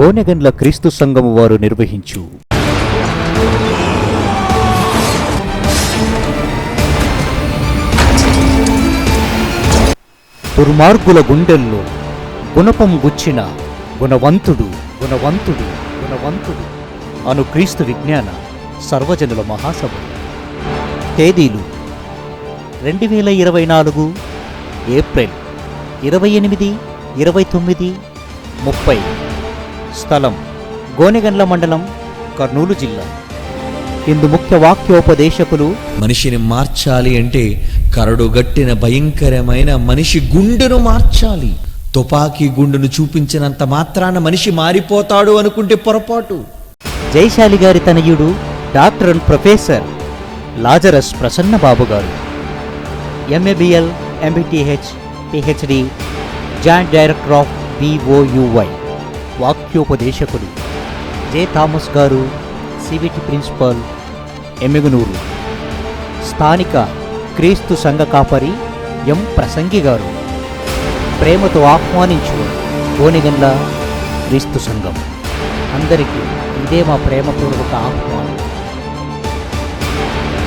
కోనెగండ్ల క్రీస్తు సంఘము వారు నిర్వహించు. దుర్మార్గుల గుండెల్లో గుణపం గుచ్చిన గుణవంతుడు గుణవంతుడు గుణవంతుడు అను క్రీస్తు విజ్ఞాన సర్వజనుల మహాసభ. తేదీలు రెండు వేల ఇరవై నాలుగు ఏప్రిల్ ఇరవై ఎనిమిది ఇరవై తొమ్మిది ముప్పై. స్థలం గోనెగండ్ల మండలం కర్నూలు జిల్లా. ఇందు ముఖ్య వాక్యోపదేశకులు మనిషిని మార్చాలి అంటే కరడుగట్టిన భయంకరమైన మనిషి గుండెను మార్చాలి. తుపాకీ గుండెను చూపించినంత మాత్రాన మనిషి మారిపోతాడు అనుకుంటే పొరపాటు. జయశాలి గారి తనయుడు doctor and professor Lazarus Prasannababu గారు. MABL MBTh PhD joint director of BOUY వాక్యోపదేశకులు. J. Thomas గారు సివిటి ప్రిన్సిపల్ ఎమ్మెగునూరు. స్థానిక క్రీస్తు సంఘ కాపరి ఎం. ప్రసంగి గారు. ప్రేమతో ఆహ్వానించు గోనెగండ్ల క్రీస్తు సంఘం. అందరికీ ఇదే మా ప్రేమపూర్వక ఆహ్వానం.